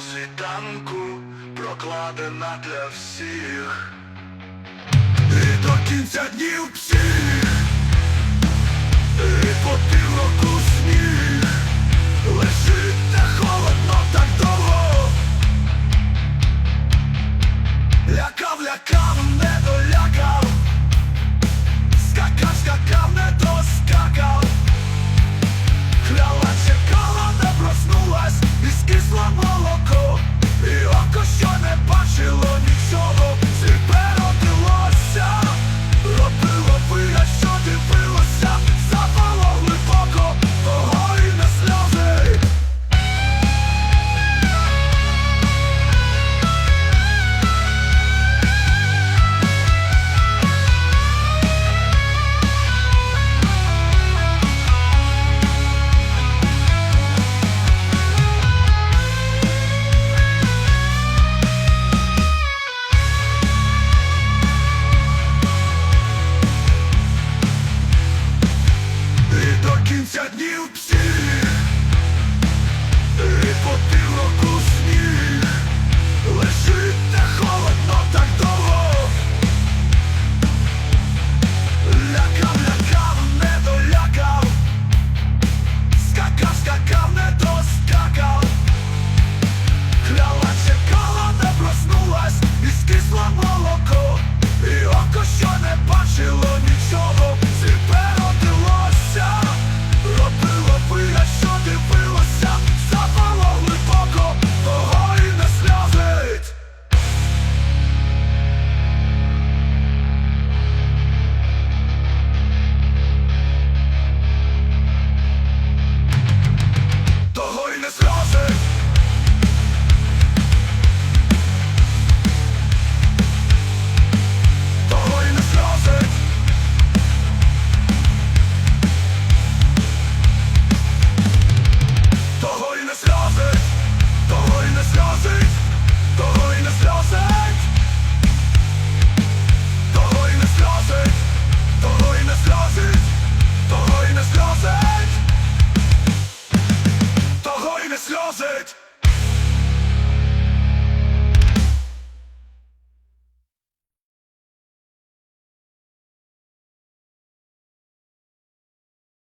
світанку прокладена для всіх, і до кінця днів всіх. 70